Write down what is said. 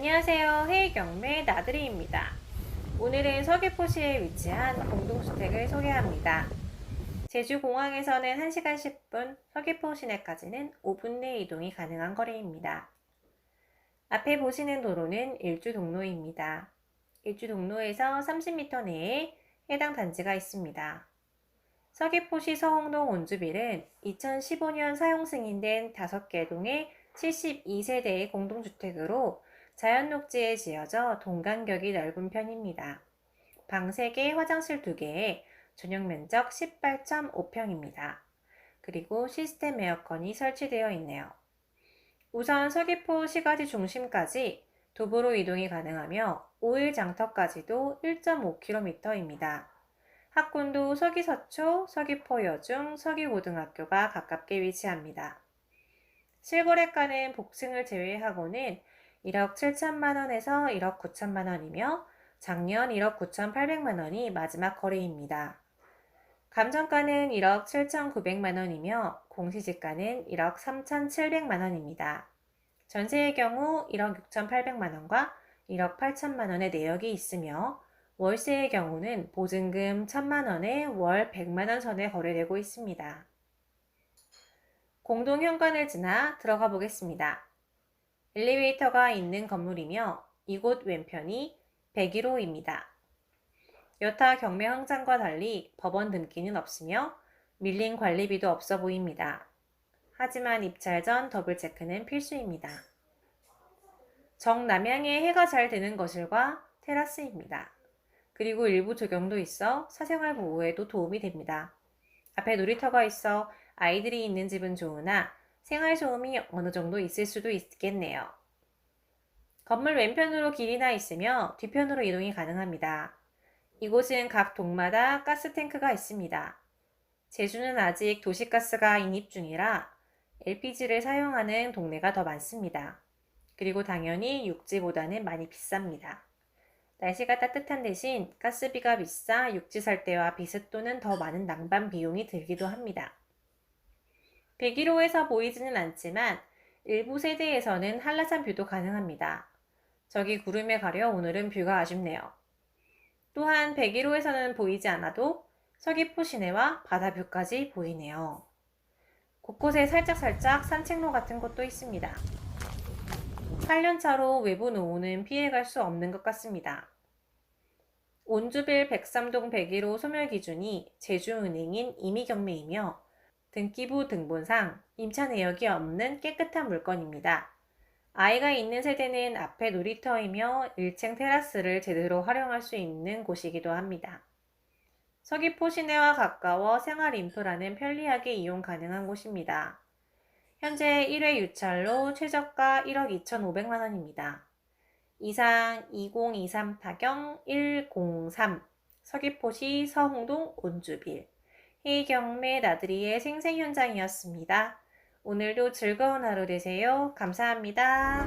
안녕하세요. 해경매 나들이입니다. 오늘은 서귀포시에 위치한 공동주택을 소개합니다. 제주공항에서는 1시간 10분, 서귀포 시내까지는 5분 내 이동이 가능한 거리입니다. 앞에 보시는 도로는 일주동로입니다. 일주동로에서 30m 내에 해당 단지가 있습니다. 서귀포시 서홍동 온주빌은 2015년 사용 승인된 5개 동의 72세대의 공동주택으로 자연 녹지에 지어져 동간격이 넓은 편입니다. 방 3개, 화장실 2개에 전용 면적 18.5평입니다. 그리고 시스템 에어컨이 설치되어 있네요. 우선 서귀포 시가지 중심까지 도보로 이동이 가능하며 5일 장터까지도 1.5km입니다. 학군도 서기서초, 서귀포여중, 서귀고등학교가 가깝게 위치합니다. 실거래가는 복층을 제외하고는 1억 7천만 원에서 1억 9천만 원이며 작년 1억 9천8백만 원이 마지막 거래입니다. 감정가는 1억 7천9백만 원이며 공시지가는 1억 3천7백만 원입니다. 전세의 경우 1억 6천8백만 원과 1억 8천만 원의 내역이 있으며 월세의 경우는 보증금 1천만 원에 월 100만 원 선에 거래되고 있습니다. 공동 현관을 지나 들어가 보겠습니다. 엘리베이터가 있는 건물이며 이곳 왼편이 101호입니다. 여타 경매 황장과 달리 법원 등기는 없으며 밀린 관리비도 없어 보입니다. 하지만 입찰 전 더블 체크는 필수입니다. 정남향에 해가 잘 드는 거실과 테라스입니다. 그리고 일부 조경도 있어 사생활 보호에도 도움이 됩니다. 앞에 놀이터가 있어 아이들이 있는 집은 좋으나 생활 소음이 어느 정도 있을 수도 있겠네요. 건물 왼편으로 길이 나 있으며 뒤편으로 이동이 가능합니다. 이곳은 각 동마다 가스탱크가 있습니다. 제주는 아직 도시가스가 인입 중이라 LPG를 사용하는 동네가 더 많습니다. 그리고 당연히 육지보다는 많이 비쌉니다. 날씨가 따뜻한 대신 가스비가 비싸 육지 살 때와 비슷 또는 더 많은 난방 비용이 들기도 합니다. 101호에서 보이지는 않지만 일부 세대에서는 한라산 뷰도 가능합니다. 저기 구름에 가려 오늘은 뷰가 아쉽네요. 또한 101호에서는 보이지 않아도 서귀포 시내와 바다 뷰까지 보이네요. 곳곳에 살짝살짝 산책로 같은 곳도 있습니다. 8년차로 외부 노후는 피해갈 수 없는 것 같습니다. 온주빌 103동 101호 소멸 기준이 제주은행인 임의경매이며 등기부 등본상 임차 내역이 없는 깨끗한 물건입니다. 아이가 있는 세대는 앞에 놀이터이며 1층 테라스를 제대로 활용할 수 있는 곳이기도 합니다. 서귀포 시내와 가까워 생활 인프라는 편리하게 이용 가능한 곳입니다. 현재 1회 유찰로 최저가 1억 2,500만 원입니다. 이상 2023 타경 103 서귀포시 서홍동 온주빌 해경매 나들이의 생생 현장이었습니다. 오늘도 즐거운 하루 되세요. 감사합니다.